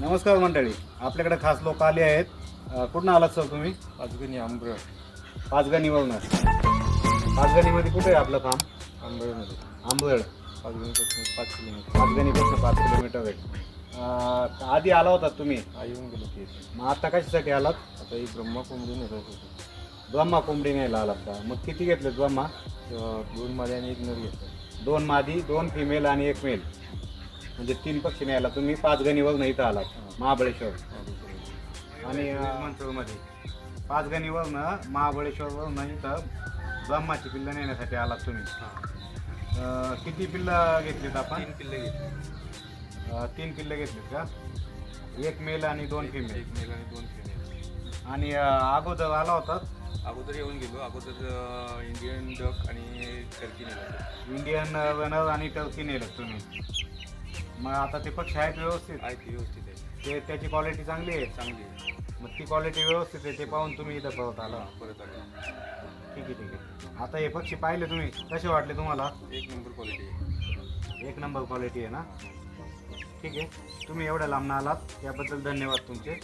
नमस्कार मंडळी आपल्याकडे खास लोक आले आहेत. कुठून आलात सर तुम्ही? पाचगणी आंब्र. पाचगणीवरून पाचगणीमध्ये कुठे आहे आपलं फार्म आंब्रमध्ये. आंबळ पाचगणीपासून पाच किलोमीटर. पाचगणीपासून पाच किलोमीटर आहे. आधी आला होता तुम्ही? येऊन गेलो की. मग आता कशासाठी आलात? आता ही ब्रह्मा कोंबडी नेत होतो. ब्रह्मा कोंबडी न्यायला आलात का मग किती घेतले ब्रह्मा? दोन मादी आणि एक नर घेतलं. दोन मादी दोन फिमेल आणि एक मेल म्हणजे तीन पक्षी न्यायला. तुम्ही पाचगणीवरून इथं आलात महाबळेश्वर. आणि मंचूरमध्ये पाचगणीवरनं महाबळेश्वरवरून इथं ब्रह्माची पिल्लं नेण्यासाठी आलात तुम्ही. किती पिल्लं घेतलीत आपण? तीन किल्ले घेतले तीन पिल्लं घेतलीत का? एक मेल आणि दोन फिमेल एक मेल आणि दोन फिमेल आणि अगोदर आला होता? अगोदर येऊन गेलो. अगोदर इंडियन डक आणि टर्की नेला इंडियन रनर आणि टर्की नेलं तुम्ही. मग आता ते पक्षी आहेत व्यवस्थित. आहे ती व्यवस्थित आहे? ते त्याची क्वालिटी चांगली आहे. चांगली आहे. मग ती क्वालिटी व्यवस्थित आहे ते पाहून तुम्ही इथं परत आला. परत आलो. ठीक आहे ठीक आहे. आता हे पक्षी पाहिले तुम्ही कसे वाटले तुम्हाला? एक नंबर क्वालिटी आहे. एक नंबर क्वालिटी आहे ना? ठीक आहे. तुम्ही एवढ्या लांबनं आलात त्याबद्दल धन्यवाद तुमचे.